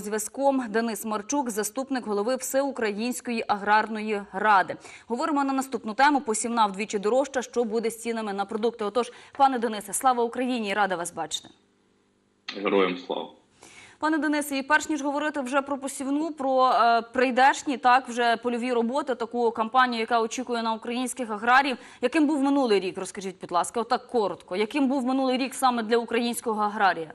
Зв'язком Денис Марчук, заступник голови Всеукраїнської аграрної ради. Говоримо на наступну тему. Посівна вдвічі дорожча. Що буде з цінами на продукти? Отож, пане Денисе, слава Україні! і Рада вас бачити. Героям слава. Пане Денисе, і перш ніж говорити вже про посівну, про е, прийдешні, так вже польові роботи, таку кампанію, яка очікує на українських аграріїв. Яким був минулий рік? Розкажіть, будь ласка, отак коротко. Яким був минулий рік саме для українського аграрія?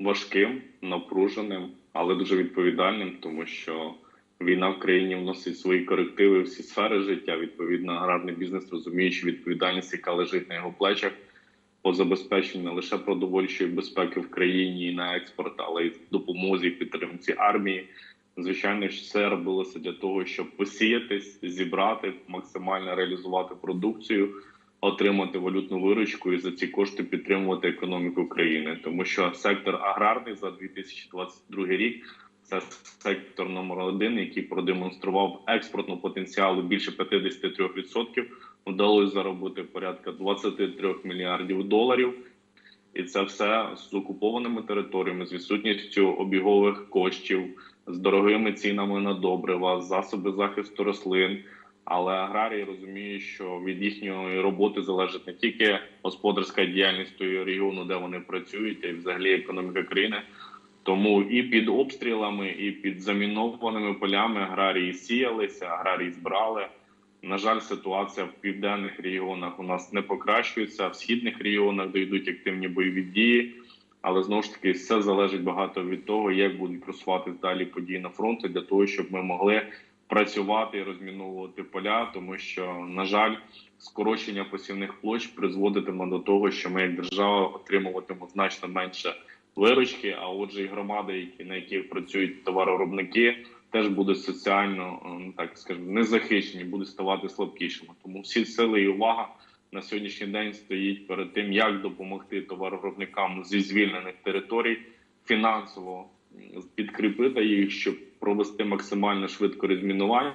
Важким, напруженим, але дуже відповідальним, тому що війна в країні вносить свої корективи всі сфери життя. Відповідно, аграрний бізнес розуміючи відповідальність, яка лежить на його плечах по забезпеченню не лише продовольчої безпеки в країні і на експорт, але й допомозі підтримці армії. Звичайно, ж все робилося для того, щоб посіятись, зібрати, максимально реалізувати продукцію, отримати валютну виручку і за ці кошти підтримувати економіку країни. Тому що сектор аграрний за 2022 рік це сектор номер один, який продемонстрував експортну потенціалу більше 53%. Вдалося заробити порядка 23 мільярдів доларів. І це все з окупованими територіями, з відсутністю обігових коштів, з дорогими цінами на добрива, засоби захисту рослин. Але аграрії розуміють, що від їхньої роботи залежить не тільки господарська діяльність того регіону, де вони працюють, а й взагалі економіка країни. Тому і під обстрілами, і під замінованими полями аграрії сіялися, аграрії збирали. На жаль, ситуація в південних регіонах у нас не покращується, в східних регіонах де йдуть активні бойові дії. Але знову ж таки все залежить багато від того, як будуть просуватись далі події на фронті, для того, щоб ми могли працювати і розміновувати поля, тому що на жаль, скорочення посівних площ призводитиме до того, що ми як держава отримуватимемо значно менше виручки. А отже, і громади, на яких працюють товаровиробники, теж будуть соціально ну, так скажемо незахищені, будуть ставати слабкішими. Тому всі сили і увага на сьогоднішній день стоїть перед тим, як допомогти товаровиробникам зі звільнених територій фінансово підкріпити їх, щоб провести максимально швидко розмінування.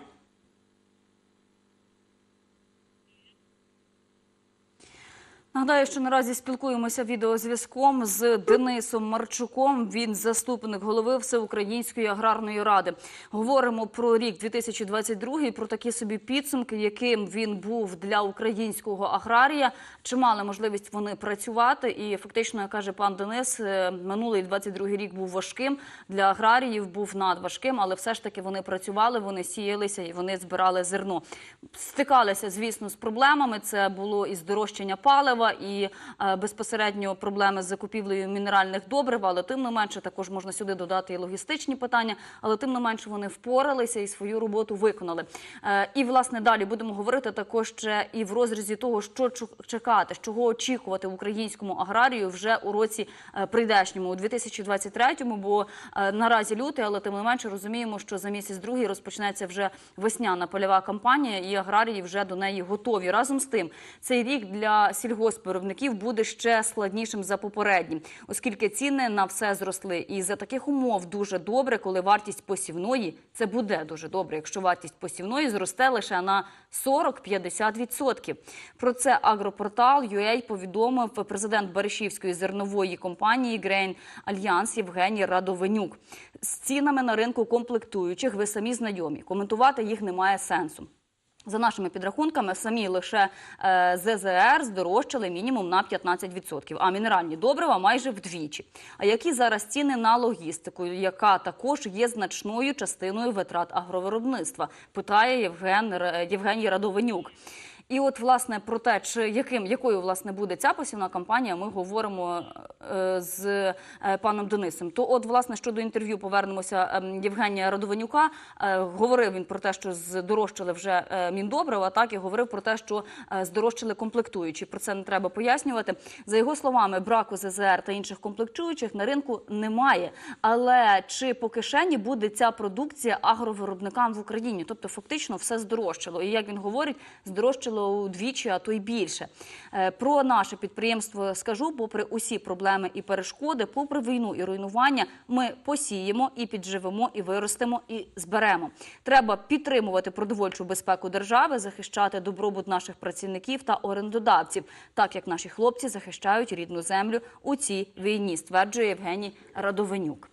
Нагадаю, що наразі спілкуємося відеозв'язком з Денисом Марчуком. Він заступник голови Всеукраїнської аграрної ради. Говоримо про рік 2022 і про такі собі підсумки, яким він був для українського аграрія. Чи мали можливість вони працювати? І фактично, як каже пан Денис, е, минулий 22 рік був важким для аграріїв, був надважким, але все ж таки вони працювали, вони сіялися і вони збирали зерно. Стикалися, звісно, з проблемами. Це було і здорожчання палива і е, безпосередньо проблеми з закупівлею мінеральних добрив, але тим не менше також можна сюди додати і логістичні питання, але тим не менше вони впоралися і свою роботу виконали. Е, І власне далі будемо говорити також ще і в розрізі того, що чекати, чого очікувати українському аграрію вже у році е, прийдешньому у 2023-му, бо наразі лютий, але тим не менше розуміємо, що за місяць другий розпочнеться вже весняна польова кампанія, і аграрії вже до неї готові. Разом з тим, цей рік для сільгоспвиробників буде ще складнішим за попереднім, оскільки ціни на все зросли. І за таких умов дуже добре, коли вартість посівної це буде дуже добре, якщо вартість посівної зросте лише на 40-50%. Про це агропортал UA повідомив президент Баришівської зернової компанії Grain Альянс Євгеній Радовенюк. З цінами на ринку комплектуючих ви самі знайомі. Коментувати їх немає сенсу. За нашими підрахунками, самі лише е, ЗЗР здорожчали мінімум на 15%, а мінеральні добрива майже вдвічі. А які зараз ціни на логістику, яка також є значною частиною витрат агровиробництва? Питає Євген Євгеній Радовенюк. І от власне про те, чи яким якою власне буде ця посівна кампанія, ми говоримо е, з е, паном Денисом. То, от, власне, щодо інтерв'ю повернемося ем, Євгенія Радованюка. Е, говорив він про те, що здорожчали вже міндобрива, так і говорив про те, що здорожчали комплектуючі. Про це не треба пояснювати. За його словами, браку ЗЗР та інших комплектуючих на ринку немає. Але чи по кишені буде ця продукція агровиробникам в Україні? Тобто, фактично, все здорожчало. І як він говорить, здорожчало удвічі, а то й більше. Е, Про наше підприємство скажу, попри усі проблеми і перешкоди, попри війну і руйнування, ми посіємо і підживемо, і виростемо, і зберемо. Треба підтримувати продовольчу безпеку держави, захищати добробут наших працівників та орендодавців, так як наші хлопці захищають рідну землю у цій війні, стверджує Євгеній Радовенюк.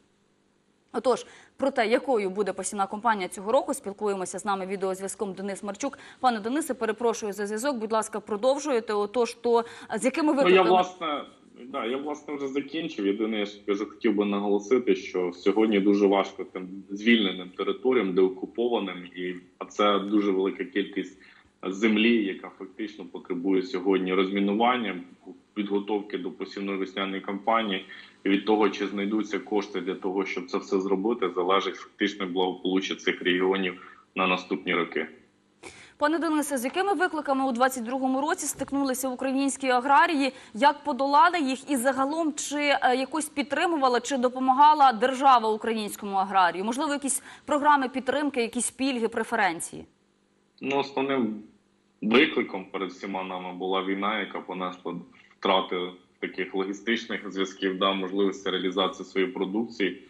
Отож, про те, якою буде посівна кампанія цього року, спілкуємося з нами відеозв'язком Денис Марчук. Пане Денисе, перепрошую за зв'язок. Будь ласка, продовжуєте. Отож, то з якими Ну, я викликами? власне, да, я власне вже закінчив. Єдине, я ж хотів би наголосити, що сьогодні дуже важко тим звільненим територіям, деокупованим, і а це дуже велика кількість землі, яка фактично потребує сьогодні розмінування, підготовки до посівної весняної кампанії. І від того, чи знайдуться кошти для того, щоб це все зробити, залежить фактично благополуччя цих регіонів на наступні роки. Пане Денисе, з якими викликами у 22-му році стикнулися українські аграрії? Як подолали їх? І загалом чи е, якось підтримувала чи допомагала держава українському аграрію? Можливо, якісь програми підтримки, якісь пільги, преференції? Ну, основним викликом перед всіма нами була війна, яка понесла втрати таких логістичних зв'язків, да, можливості реалізації своєї продукції.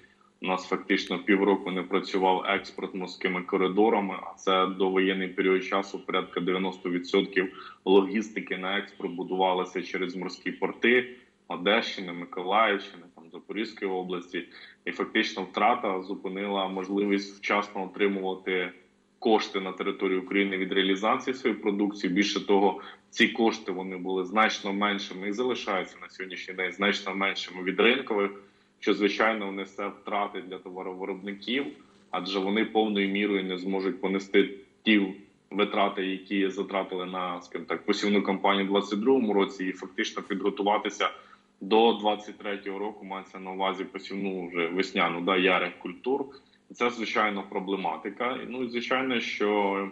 У нас фактично півроку не працював експорт морськими коридорами, а це до воєнний період часу порядка 90% логістики на експорт будувалося через морські порти Одещини, Миколаївщини, там Запорізької області, і фактично втрата зупинила можливість вчасно отримувати кошти на території України від реалізації своєї продукції. Більше того, ці кошти вони були значно меншими і залишаються на сьогоднішній день значно меншими від ринкових, що звичайно несе втрати для товаровиробників, адже вони повною мірою не зможуть понести ті витрати, які затратили на скажімо так посівну кампанію у 2022 році, і фактично підготуватися. До 23-го року мається на увазі посівну вже весняну да ярих культур. Це звичайно проблематика. Ну і звичайно, що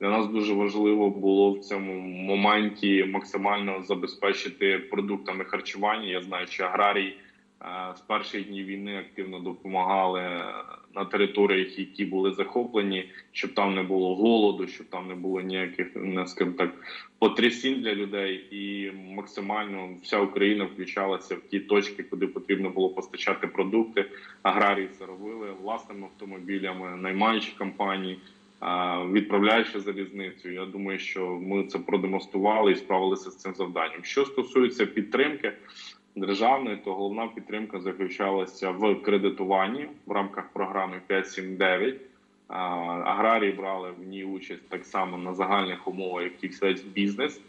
для нас дуже важливо було в цьому моменті максимально забезпечити продуктами харчування. Я знаю, що аграрії е, з перших днів війни активно допомагали на територіях, які були захоплені, щоб там не було голоду, щоб там не було ніяких не скажімо так потрясінь для людей, і максимально вся Україна включалася в ті точки, куди потрібно було постачати продукти. Аграрії це робили власними автомобілями, наймаючи компанії, відправляючи залізницю. Я думаю, що ми це продемонстрували і справилися з цим завданням. Що стосується підтримки державної, то головна підтримка заключалася в кредитуванні в рамках програми 5.7.9. А, Аграрії брали в ній участь так само на загальних умовах, як і весь бізнес.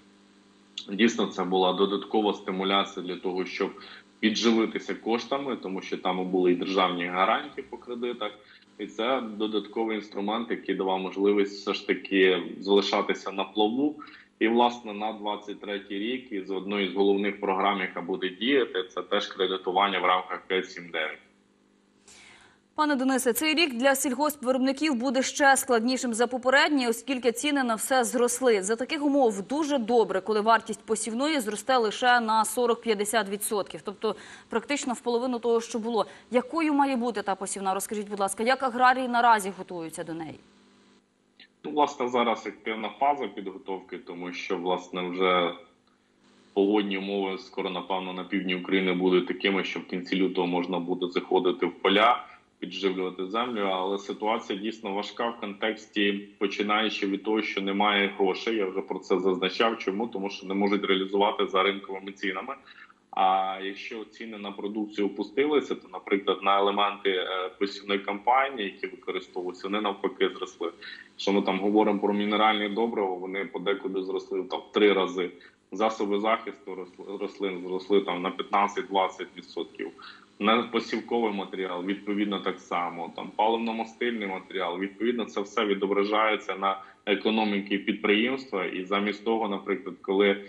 Дійсно, це була додаткова стимуляція для того, щоб підживитися коштами, тому що там були і державні гарантії по кредитах, і це додатковий інструмент, який давав можливість все ж таки залишатися на плаву. І власне на 23-й рік із одної з головних програм, яка буде діяти, це теж кредитування в рамках 5.7.9. Пане Денисе, цей рік для сільгоспвиробників буде ще складнішим за попередній, оскільки ціни на все зросли. За таких умов дуже добре, коли вартість посівної зросте лише на 40-50%, тобто практично в половину того, що було. Якою має бути та посівна? Розкажіть, будь ласка, як аграрії наразі готуються до неї? Ну, власне, зараз активна фаза підготовки, тому що власне вже погодні умови скоро, напевно, на півдні України будуть такими, що в кінці лютого можна буде заходити в поля, підживлювати землю. Але ситуація дійсно важка в контексті, починаючи від того, що немає грошей. Я вже про це зазначав. Чому тому, що не можуть реалізувати за ринковими цінами. А якщо ціни на продукцію опустилися, то, наприклад, на елементи е, посівної кампанії, які використовуються, вони навпаки зросли. Якщо ми там говоримо про мінеральні добрива, вони подекуди зросли там в три рази. Засоби захисту росли- рослин зросли там на 15-20%. На посівковий матеріал відповідно так само. Там паливно-мастильний матеріал. Відповідно, це все відображається на економіки підприємства. І замість того, наприклад, коли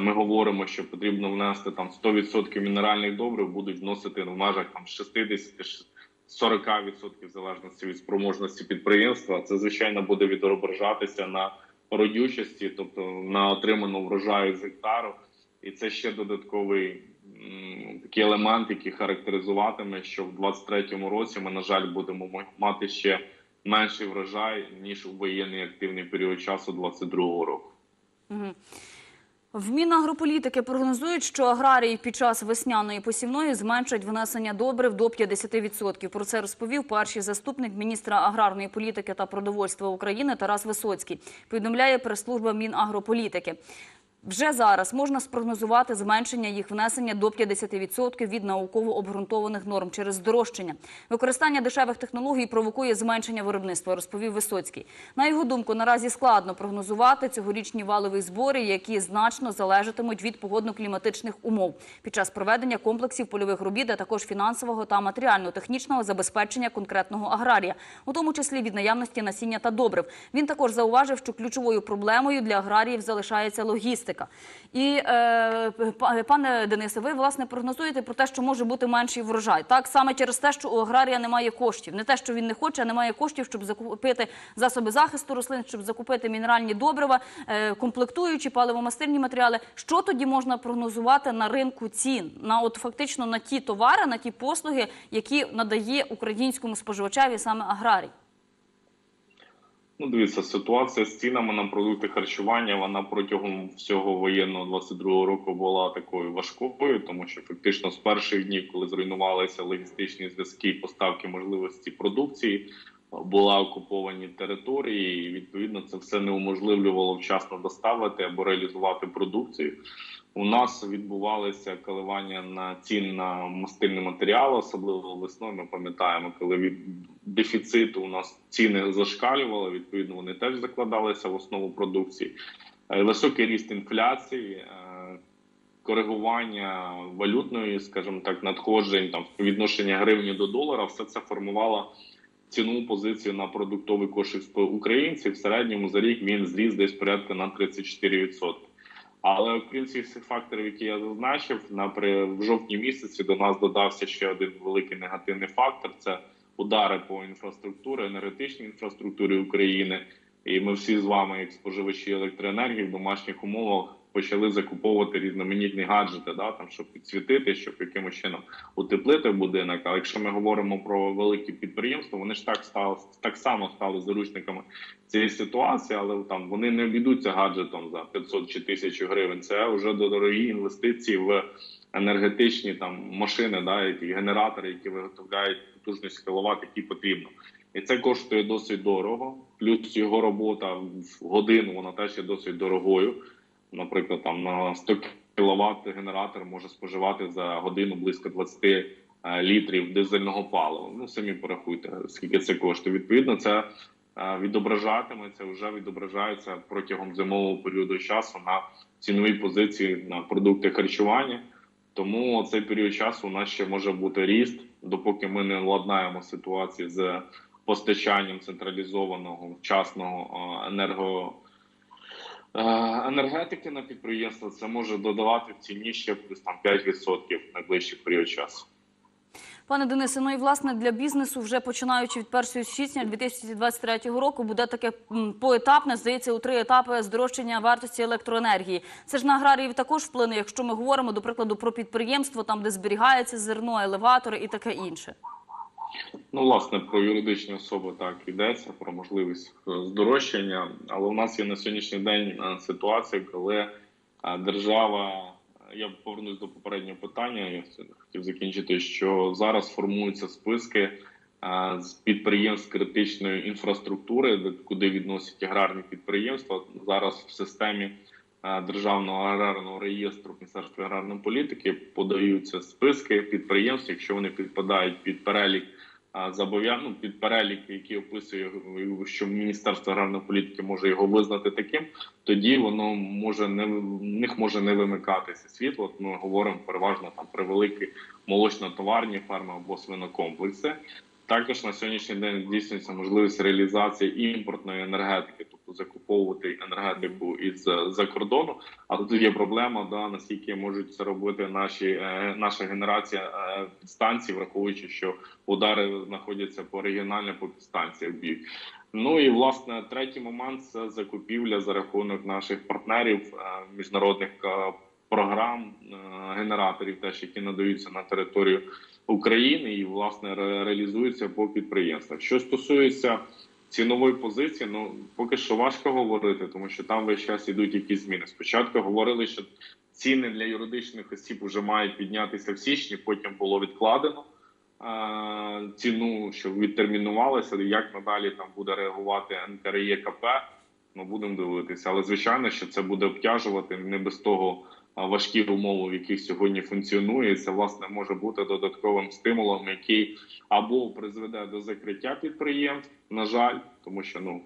ми говоримо, що потрібно внести там 100% мінеральних добрив, будуть вносити в межах там 60 40% в залежності від спроможності підприємства. Це звичайно буде відображатися на родючості, тобто на отриману врожаю з гектару, і це ще додатковий м, такий елемент, який характеризуватиме, що в 23-му році ми, на жаль, будемо мати ще менший врожай ніж у воєнний активний період часу 22-го року. В Мінагрополітики прогнозують, що аграрії під час весняної посівної зменшать внесення добрив до 50%. Про це розповів перший заступник міністра аграрної політики та продовольства України Тарас Висоцький. Повідомляє прес-служба Мінагрополітики. Вже зараз можна спрогнозувати зменшення їх внесення до 50% від науково обґрунтованих норм через здорожчання. Використання дешевих технологій провокує зменшення виробництва, розповів Висоцький. На його думку, наразі складно прогнозувати цьогорічні валові збори, які значно залежатимуть від погодно-кліматичних умов під час проведення комплексів польових робіт, а також фінансового та матеріально-технічного забезпечення конкретного аграрія, у тому числі від наявності насіння та добрив. Він також зауважив, що ключовою проблемою для аграріїв залишається логістика. І е, па- пане Денисе, ви власне прогнозуєте про те, що може бути менший врожай. Так саме через те, що у аграрія немає коштів. Не те, що він не хоче, а немає коштів, щоб закупити засоби захисту рослин, щоб закупити мінеральні добрива, е, комплектуючі паливомастильні матеріали. Що тоді можна прогнозувати на ринку цін? На от фактично на ті товари, на ті послуги, які надає українському споживачеві саме аграрій. Ну, дивіться, ситуація з цінами на продукти харчування вона протягом всього воєнного 22-го року була такою важкою, тому що фактично з перших днів, коли зруйнувалися логістичні зв'язки поставки можливості продукції, була окуповані території, і відповідно це все неуможливлювало вчасно доставити або реалізувати продукцію. У нас відбувалися коливання на цін на мастильний матеріал, особливо весною. Ми пам'ятаємо, коли від дефіциту у нас ціни зашкалювали. Відповідно, вони теж закладалися в основу продукції. Е, Високий ріст інфляції, е, коригування валютної, скажімо так, надходжень там відношення гривні до долара, все це формувало ціну позицію на продуктовий кошик українців. В середньому за рік він зріс десь порядка на 34%. Але окрім цих всіх факторів, які я зазначив, на в жовтні місяці до нас додався ще один великий негативний фактор: це удари по інфраструктурі, енергетичній інфраструктурі України. І ми всі з вами, як споживачі електроенергії, в домашніх умовах почали закуповувати різноманітні гаджети, да там щоб підсвітити, щоб якимось чином утеплити будинок. А якщо ми говоримо про великі підприємства, вони ж так стали так само стали заручниками цієї ситуації, але там вони не обійдуться гаджетом за 500 чи 1000 гривень. Це вже дорогі інвестиції в енергетичні там машини, да, які генератори, які виготовляють потужність кіловат, які потрібно. І це коштує досить дорого. Плюс його робота в годину вона теж є досить дорогою. Наприклад, там на 100 кВт генератор може споживати за годину близько 20 е, літрів дизельного палива. Ну самі порахуйте, скільки це коштує. Відповідно, це е, відображатиметься, вже відображається протягом зимового періоду часу на ціновій позиції на продукти харчування. Тому цей період часу у нас ще може бути ріст, допоки ми не владнаємо ситуацію з постачанням централізованого вчасного е, енерго. Е, Енергетики на підприємства це може додавати в ціні ще плюс там 5% в найближчий період часу. Пане Денисе, ну і власне для бізнесу вже починаючи від 1 січня 2023 року буде таке поетапне, здається, у три етапи здорожчання вартості електроенергії. Це ж на аграріїв також вплине, якщо ми говоримо, до прикладу, про підприємство, там де зберігається зерно, елеватори і таке інше. Ну, власне, про юридичні особи так йдеться, про можливість е, здорожчання. Але у нас є на сьогоднішній день е, ситуація, коли е, держава, я повернусь до попереднього питання, я хотів закінчити, що зараз формуються списки е, з підприємств критичної інфраструктури, куди відносять аграрні підприємства. Зараз в системі е, Державного аграрного реєстру Міністерства аграрної політики подаються списки підприємств, якщо вони підпадають під перелік зобов'яз... ну, під перелік, який описує, що Міністерство аграрної політики може його визнати таким, тоді воно може не в них може не вимикатися світло. Ми говоримо переважно там про великі молочно-товарні ферми або свинокомплекси. Також на сьогоднішній день здійснюється можливість реалізації імпортної енергетики, закуповувати енергетику із за кордону. Але тут є проблема, да наскільки можуть це робити наші е, наша генерація е, підстанцій, враховуючи, що удари знаходяться по регіонально по підстанціях б'ють. Ну і власне третій момент це закупівля за рахунок наших партнерів е, міжнародних е, програм е, генераторів, теж які надаються на територію України і власне ре- реалізуються по підприємствах. Що стосується цінової позиції, ну поки що важко говорити, тому що там весь час ідуть якісь зміни. Спочатку говорили, що ціни для юридичних осіб вже мають піднятися в січні, потім було відкладено е, ціну, що відтермінувалася. Як надалі там буде реагувати НКРЄКП, Ми будемо дивитися, але звичайно, що це буде обтяжувати не без того важкі умови, в яких сьогодні функціонує. Це власне може бути додатковим стимулом, який або призведе до закриття підприємств, на жаль, тому що ну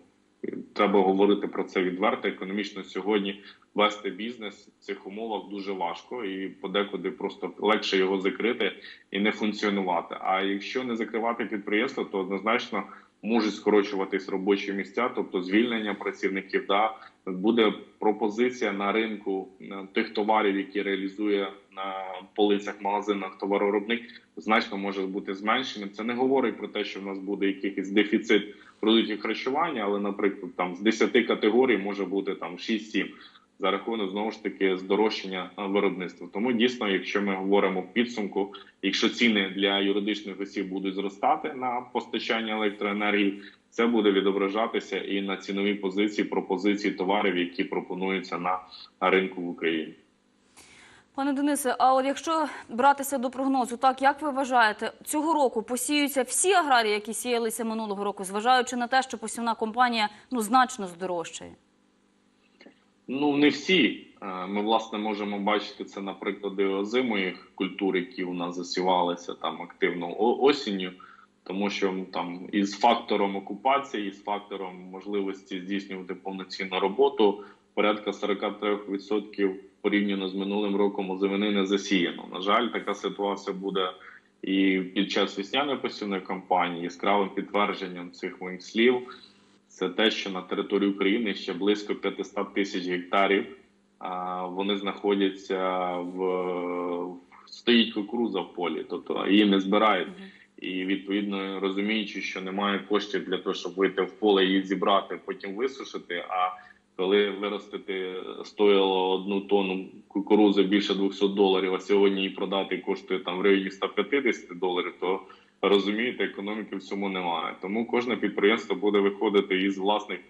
треба говорити про це відверто. Економічно сьогодні вести бізнес в цих умовах дуже важко, і подекуди просто легше його закрити і не функціонувати. А якщо не закривати підприємство, то однозначно можуть скорочуватись робочі місця, тобто звільнення працівників. Да буде пропозиція на ринку е, тих товарів, які реалізує на полицях магазинах товаровиробник, значно може бути зменшеним. Це не говорить про те, що в нас буде якийсь дефіцит продуктів харчування, але, наприклад, там з 10 категорій може бути там 6-7 за рахунок знову ж таки здорожчання виробництва. Тому дійсно, якщо ми говоримо в підсумку, якщо ціни для юридичних осіб будуть зростати на постачання електроенергії, це буде відображатися і на ціновій позиції пропозиції товарів, які пропонуються на ринку в Україні. Пане Денисе, а от якщо братися до прогнозу, так як ви вважаєте, цього року посіються всі аграрії, які сіялися минулого року, зважаючи на те, що посівна компанія ну значно здорожчає? Ну не всі. Е, Ми власне можемо бачити це на прикладі озимої культур, які у нас засівалися там активно осінню, тому що там із фактором окупації, із фактором можливості здійснювати повноцінну роботу, порядка 43% порівняно з минулим роком озимини не засіяно. На жаль, така ситуація буде і під час весняної посівної кампанії яскравим підтвердженням цих моїх слів це те, що на території України ще близько 500 тисяч гектарів. А вони знаходяться в стоїть кукуруза в полі, тобто її не збирають. І відповідно розуміючи, що немає коштів для того, щоб вийти в поле її зібрати, потім висушити. А коли виростити стоїло одну тонну кукурузи більше 200 доларів, а сьогодні її продати коштує там в районі 150 доларів, то розумієте, економіки в цьому немає. Тому кожне підприємство буде виходити із власних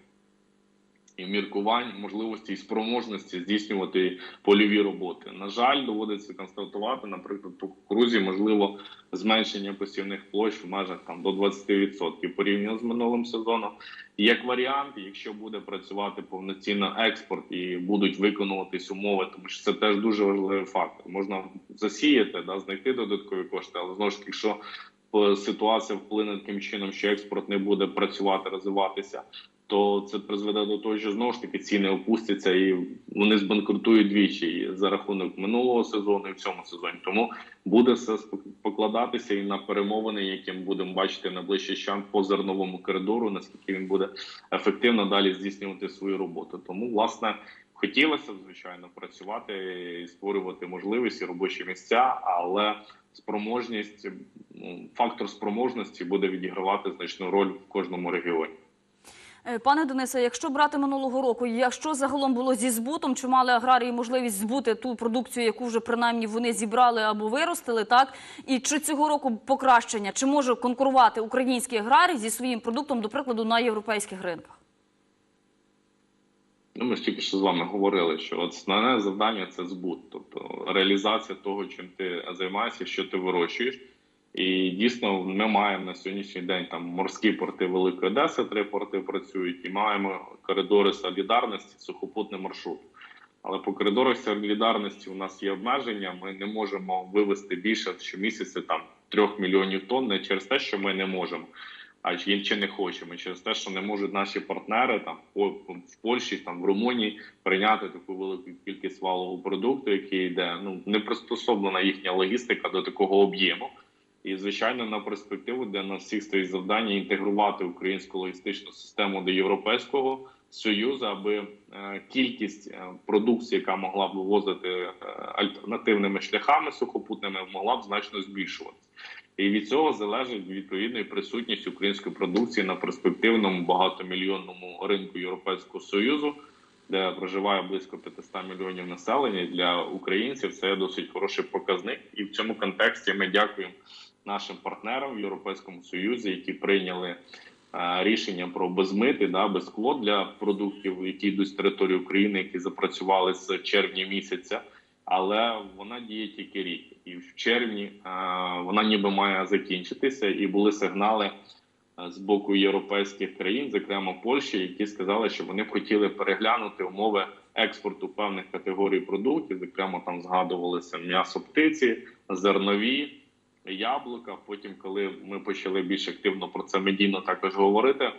і міркувань, можливості і спроможності здійснювати польові роботи. На жаль, доводиться констатувати, наприклад, по кукурузі можливо зменшення посівних площ в межах там до 20% порівняно з минулим сезоном. Як варіант, якщо буде працювати повноцінно експорт і будуть виконуватись умови, тому що це теж дуже важливий фактор. Можна засіяти, да, знайти додаткові кошти, але знову ж таки, якщо ситуація вплине таким чином, що експорт не буде працювати, розвиватися, то це призведе до того, що знову ж таки ціни опустяться і вони збанкрутують двічі за рахунок минулого сезону і в цьому сезоні. Тому буде все покладатися і на перемовини, які ми будемо бачити найближчий час по зерновому коридору, наскільки він буде ефективно далі здійснювати свою роботу. Тому власне. Хотілося б, звичайно, працювати і створювати можливості, робочі місця, але спроможність, ну, фактор спроможності буде відігравати значну роль в кожному регіоні. Е, Пане Денисе, якщо брати минулого року, якщо загалом було зі збутом, чи мали аграрії можливість збути ту продукцію, яку вже принаймні вони зібрали або виростили, так і чи цього року покращення, чи може конкурувати український аграрій зі своїм продуктом, до прикладу, на європейських ринках? Ну, ми ж тільки що з вами говорили, що основне завдання це збут, тобто реалізація того, чим ти займаєшся, що ти вирощуєш. І дійсно ми маємо на сьогоднішній день там морські порти Великої Одеси, три порти працюють, і маємо коридори солідарності, сухопутний маршрут. Але по коридорах солідарності у нас є обмеження. Ми не можемо вивести більше щомісяця там трьох мільйонів тонн не через те, що ми не можемо, а чи не хочемо, через те, що не можуть наші партнери там в Польщі, там в Румунії прийняти таку велику кількість валового продукту, який йде. Ну не пристособлена їхня логістика до такого об'єму. І звичайно, на перспективу для нас всіх стоїть завдання інтегрувати українську логістичну систему до європейського союзу, аби е, кількість е, продукції, яка могла б вивозити е, альтернативними шляхами сухопутними, могла б значно збільшуватися. І від цього залежить відповідно і присутність української продукції на перспективному багатомільйонному ринку Європейського союзу, де проживає близько 500 мільйонів населення. Для українців це досить хороший показник. І в цьому контексті ми дякуємо нашим партнерам в Європейському Союзі, які прийняли е, рішення про безмити, да, без квот для продуктів, які йдуть з території України, які запрацювали з червня місяця. Але вона діє тільки рік, і в червні е, вона ніби має закінчитися, і були сигнали з боку європейських країн, зокрема Польщі, які сказали, що вони б хотіли переглянути умови експорту певних категорій продуктів. Зокрема, там згадувалися м'ясо птиці, зернові, яблука. Потім, коли ми почали більш активно про це медійно також говорити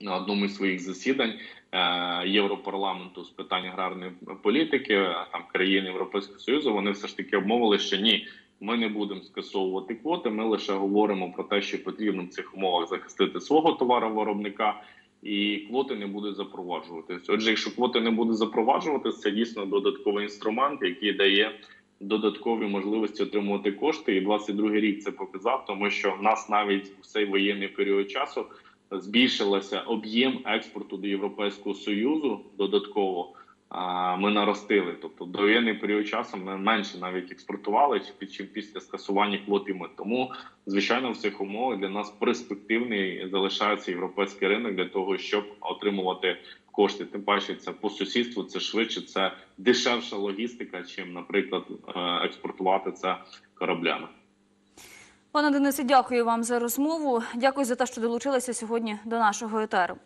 на одному із своїх засідань е, Європарламенту з питань аграрної політики, там країн Європейського Союзу, вони все ж таки обмовили, що ні. Ми не будемо скасовувати квоти. Ми лише говоримо про те, що потрібно в цих умовах захистити свого товаровиробника, і квоти не будуть запроваджуватися. Отже, якщо квоти не будуть запроваджуватися, це дійсно додатковий інструмент, який дає додаткові можливості отримувати кошти. І 22-й рік це показав, тому що в нас навіть в цей воєнний період часу збільшилося об'єм експорту до Європейського союзу додатково. Ми наростили, тобто до воєнний період часу ми менше навіть експортували чим після скасування квот і мит. Тому звичайно в цих умовах для нас перспективний залишається європейський ринок для того, щоб отримувати кошти. Тим паче, це по сусідству, це швидше, це дешевша логістика, чим, наприклад, е, експортувати це кораблями. Пане Денисе, дякую вам за розмову. Дякую за те, що долучилися сьогодні до нашого етеру.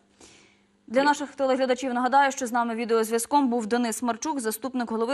Для наших телеглядачів нагадаю, що з нами відеозв'язком був Денис Марчук, заступник голови